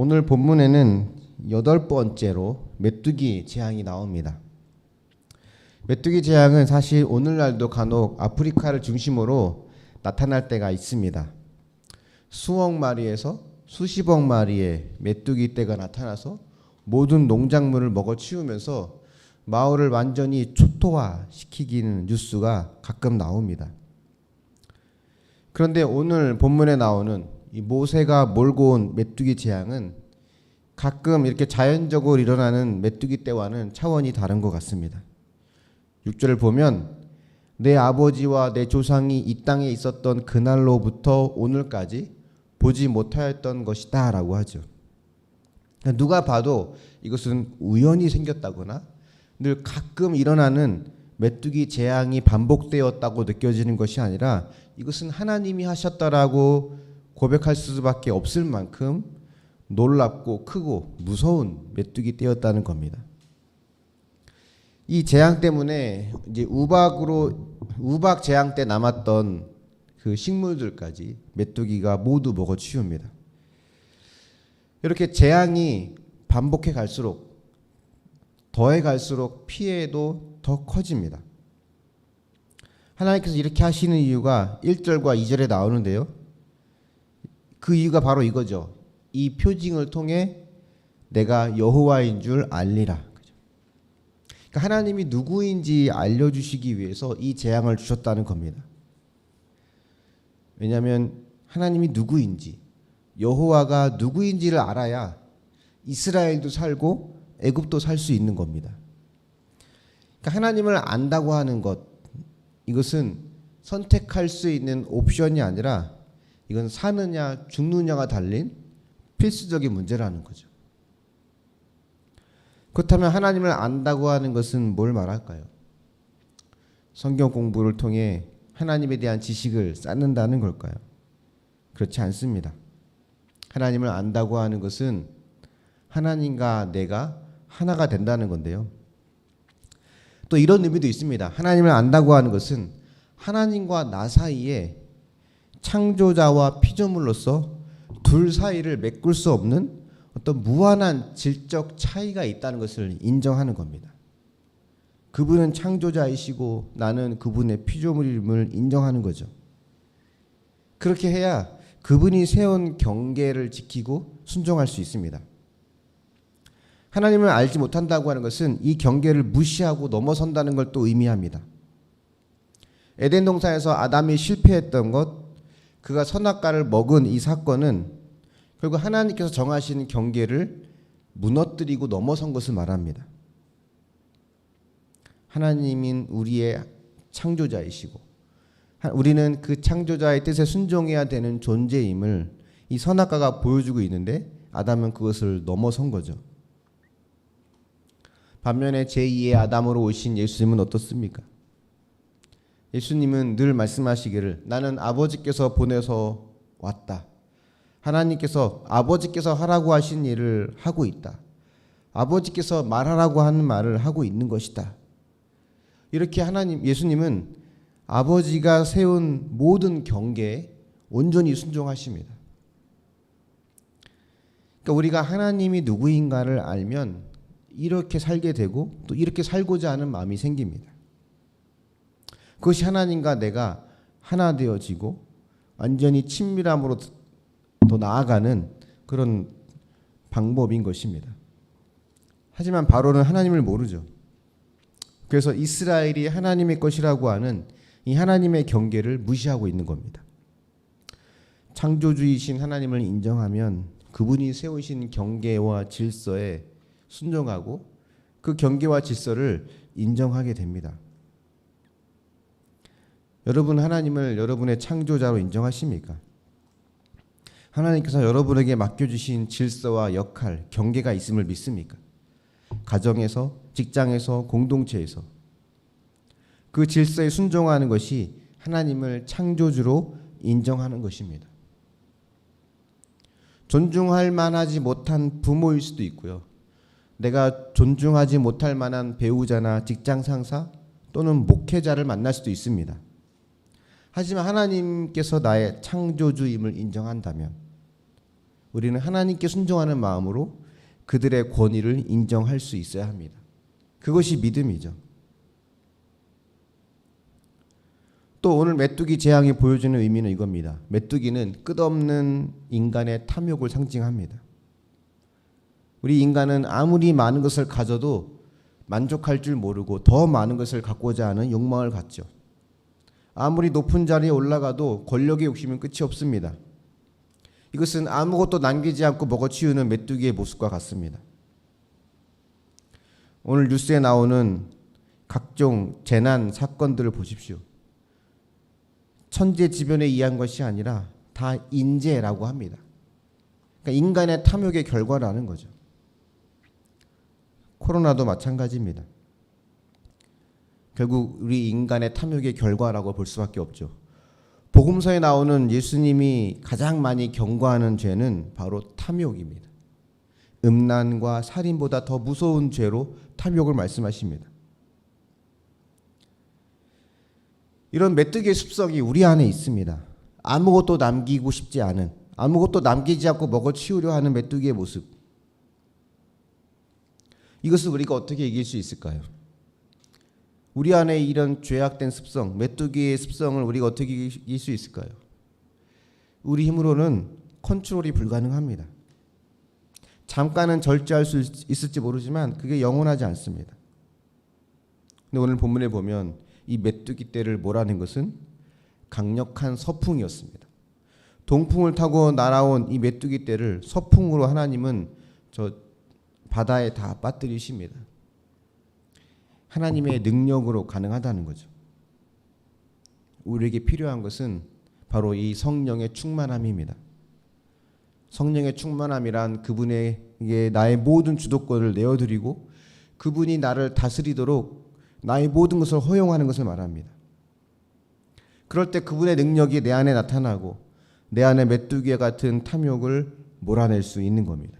오늘 본문에는 여덟 번째로 메뚜기 재앙이 나옵니다. 메뚜기 재앙은 사실 오늘날도 간혹 아프리카를 중심으로 나타날 때가 있습니다. 수억 마리에서 수십억 마리의 메뚜기 떼가 나타나서 모든 농작물을 먹어 치우면서 마을을 완전히 초토화 시키기는 뉴스가 가끔 나옵니다. 그런데 오늘 본문에 나오는 이 모세가 몰고 온 메뚜기 재앙은 가끔 이렇게 자연적으로 일어나는 메뚜기 떼와는 차원이 다른 것 같습니다. 6절을 보면 내 아버지와 내 조상이 이 땅에 있었던 그날로부터 오늘까지 보지 못하였던 것이다 라고 하죠. 누가 봐도 이것은 우연히 생겼다거나 늘 가끔 일어나는 메뚜기 재앙이 반복되었다고 느껴지는 것이 아니라 이것은 하나님이 하셨다라고 고백할 수밖에 없을 만큼 놀랍고 크고 무서운 메뚜기 떼였다는 겁니다. 이 재앙 때문에 이제 우박으로 우박 재앙 때 남았던 그 식물들까지 메뚜기가 모두 먹어 치웁니다. 이렇게 재앙이 반복해 갈수록 더해 갈수록 피해도 더 커집니다. 하나님께서 이렇게 하시는 이유가 1절과 2절에 나오는데요. 그 이유가 바로 이거죠. 이 표징을 통해 내가 여호와인 줄 알리라. 그러니까 하나님이 누구인지 알려주시기 위해서 이 재앙을 주셨다는 겁니다. 왜냐하면 하나님이 누구인지 여호와가 누구인지를 알아야 이스라엘도 살고 애굽도 살 수 있는 겁니다. 그러니까 하나님을 안다고 하는 것 이것은 선택할 수 있는 옵션이 아니라 이건 사느냐 죽느냐가 달린 필수적인 문제라는 거죠. 그렇다면 하나님을 안다고 하는 것은 뭘 말할까요? 성경 공부를 통해 하나님에 대한 지식을 쌓는다는 걸까요? 그렇지 않습니다. 하나님을 안다고 하는 것은 하나님과 내가 하나가 된다는 건데요. 또 이런 의미도 있습니다. 하나님을 안다고 하는 것은 하나님과 나 사이에 창조자와 피조물로서 둘 사이를 메꿀 수 없는 어떤 무한한 질적 차이가 있다는 것을 인정하는 겁니다. 그분은 창조자이시고 나는 그분의 피조물임을 인정하는 거죠. 그렇게 해야 그분이 세운 경계를 지키고 순종할 수 있습니다. 하나님을 알지 못한다고 하는 것은 이 경계를 무시하고 넘어선다는 걸 또 의미합니다. 에덴 동산에서 아담이 실패했던 것, 그가 선악과를 먹은 이 사건은 결국 하나님께서 정하신 경계를 무너뜨리고 넘어선 것을 말합니다. 하나님인 우리의 창조자이시고 우리는 그 창조자의 뜻에 순종해야 되는 존재임을 이 선악과가 보여주고 있는데 아담은 그것을 넘어선 거죠. 반면에 제2의 아담으로 오신 예수님은 어떻습니까? 예수님은 늘 말씀하시기를 나는 아버지께서 보내서 왔다. 하나님께서 아버지께서 하라고 하신 일을 하고 있다. 아버지께서 말하라고 하는 말을 하고 있는 것이다. 이렇게 하나님 예수님은 아버지가 세운 모든 경계에 온전히 순종하십니다. 그러니까 우리가 하나님이 누구인가를 알면 이렇게 살게 되고 또 이렇게 살고자 하는 마음이 생깁니다. 그것이 하나님과 내가 하나 되어지고 완전히 친밀함으로 더 나아가는 그런 방법인 것입니다. 하지만 바로는 하나님을 모르죠. 그래서 이스라엘이 하나님의 것이라고 하는 이 하나님의 경계를 무시하고 있는 겁니다. 창조주이신 하나님을 인정하면 그분이 세우신 경계와 질서에 순종하고 그 경계와 질서를 인정하게 됩니다. 여러분 하나님을 여러분의 창조자로 인정하십니까? 하나님께서 여러분에게 맡겨주신 질서와 역할, 경계가 있음을 믿습니까? 가정에서, 직장에서, 공동체에서 그 질서에 순종하는 것이 하나님을 창조주로 인정하는 것입니다. 존중할 만하지 못한 부모일 수도 있고요. 내가 존중하지 못할 만한 배우자나 직장 상사 또는 목회자를 만날 수도 있습니다. 하지만 하나님께서 나의 창조주임을 인정한다면 우리는 하나님께 순종하는 마음으로 그들의 권위를 인정할 수 있어야 합니다. 그것이 믿음이죠. 또 오늘 메뚜기 재앙이 보여주는 의미는 이겁니다. 메뚜기는 끝없는 인간의 탐욕을 상징합니다. 우리 인간은 아무리 많은 것을 가져도 만족할 줄 모르고 더 많은 것을 갖고자 하는 욕망을 갖죠. 아무리 높은 자리에 올라가도 권력의 욕심은 끝이 없습니다. 이것은 아무것도 남기지 않고 먹어치우는 메뚜기의 모습과 같습니다. 오늘 뉴스에 나오는 각종 재난 사건들을 보십시오. 천재지변에 의한 것이 아니라 다 인재라고 합니다. 그러니까 인간의 탐욕의 결과라는 거죠. 코로나도 마찬가지입니다. 결국 우리 인간의 탐욕의 결과라고 볼 수밖에 없죠. 복음서에 나오는 예수님이 가장 많이 경고하는 죄는 바로 탐욕입니다. 음란과 살인보다 더 무서운 죄로 탐욕을 말씀하십니다. 이런 메뚜기의 습성이 우리 안에 있습니다. 아무것도 남기고 싶지 않은, 아무것도 남기지 않고 먹어 치우려 하는 메뚜기의 모습. 이것을 우리가 어떻게 이길 수 있을까요? 우리 안에 이런 죄악된 습성, 메뚜기의 습성을 우리가 어떻게 이길 수 있을까요? 우리 힘으로는 컨트롤이 불가능합니다. 잠깐은 절제할 수 있을지 모르지만 그게 영원하지 않습니다. 근데 오늘 본문에 보면 이 메뚜기 떼를 몰아낸 것은 강력한 서풍이었습니다. 동풍을 타고 날아온 이 메뚜기 떼를 서풍으로 하나님은 저 바다에 다 빠뜨리십니다. 하나님의 능력으로 가능하다는 거죠. 우리에게 필요한 것은 바로 이 성령의 충만함입니다. 성령의 충만함이란 그분에게 나의 모든 주도권을 내어드리고 그분이 나를 다스리도록 나의 모든 것을 허용하는 것을 말합니다. 그럴 때 그분의 능력이 내 안에 나타나고 내 안에 메뚜기 같은 탐욕을 몰아낼 수 있는 겁니다.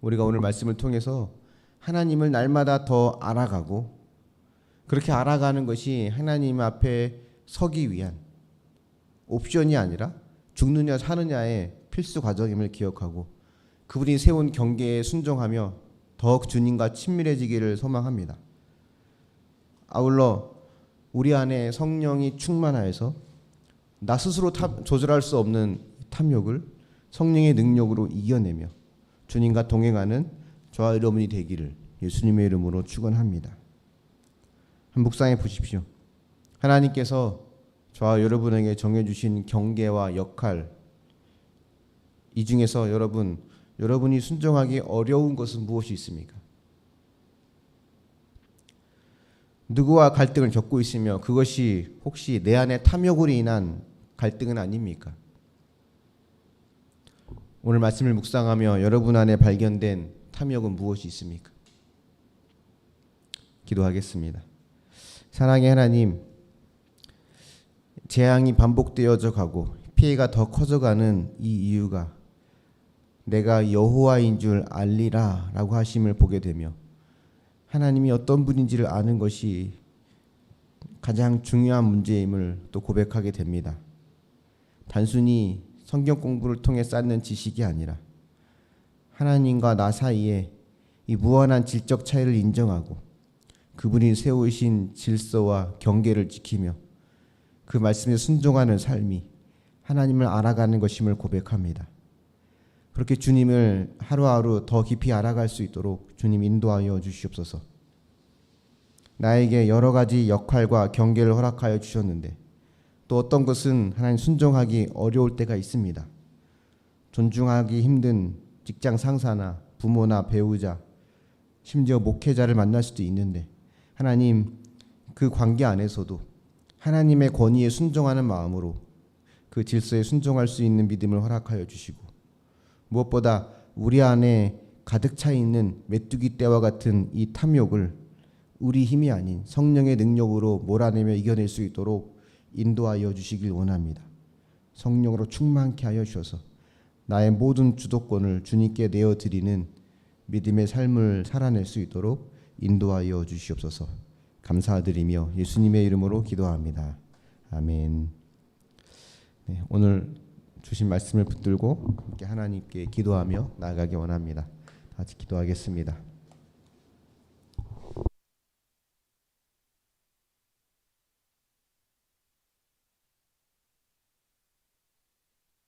우리가 오늘 말씀을 통해서 하나님을 날마다 더 알아가고 그렇게 알아가는 것이 하나님 앞에 서기 위한 옵션이 아니라 죽느냐 사느냐의 필수 과정임을 기억하고 그분이 세운 경계에 순종하며 더욱 주님과 친밀해지기를 소망합니다. 아울러 우리 안에 성령이 충만하여서 나 스스로 탐, 조절할 수 없는 탐욕을 성령의 능력으로 이겨내며 주님과 동행하는 저와 여러분이 되기를 예수님의 이름으로 축원합니다. 한 묵상해 보십시오. 하나님께서 저와 여러분에게 정해주신 경계와 역할 이 중에서 여러분 여러분이 순종하기 어려운 것은 무엇이 있습니까? 누구와 갈등을 겪고 있으며 그것이 혹시 내 안에 탐욕으로 인한 갈등은 아닙니까? 오늘 말씀을 묵상하며 여러분 안에 발견된 탐욕은 무엇이 있습니까? 기도하겠습니다. 사랑의 하나님, 재앙이 반복되어져 가고 피해가 더 커져가는 이 이유가 내가 여호와인 줄 알리라라고 하심을 보게 되며 하나님이 어떤 분인지를 아는 것이 가장 중요한 문제임을 또 고백하게 됩니다. 단순히 성경 공부를 통해 쌓는 지식이 아니라 하나님과 나 사이에 이 무한한 질적 차이를 인정하고 그분이 세우신 질서와 경계를 지키며 그 말씀에 순종하는 삶이 하나님을 알아가는 것임을 고백합니다. 그렇게 주님을 하루하루 더 깊이 알아갈 수 있도록 주님 인도하여 주시옵소서. 나에게 여러 가지 역할과 경계를 허락하여 주셨는데 또 어떤 것은 하나님 순종하기 어려울 때가 있습니다. 존중하기 힘든 직장 상사나 부모나 배우자, 심지어 목회자를 만날 수도 있는데 하나님 그 관계 안에서도 하나님의 권위에 순종하는 마음으로 그 질서에 순종할 수 있는 믿음을 허락하여 주시고 무엇보다 우리 안에 가득 차 있는 메뚜기 떼와 같은 이 탐욕을 우리 힘이 아닌 성령의 능력으로 몰아내며 이겨낼 수 있도록 인도하여 주시길 원합니다. 성령으로 충만케 하여 주셔서 나의 모든 주도권을 주님께 내어 드리는 믿음의 삶을 살아낼 수 있도록 인도하여 주시옵소서. 감사드리며 예수님의 이름으로 기도합니다. 아멘. 네, 오늘 주신 말씀을 붙들고 하나님께 기도하며 나아가기 원합니다. 다 같이 기도하겠습니다.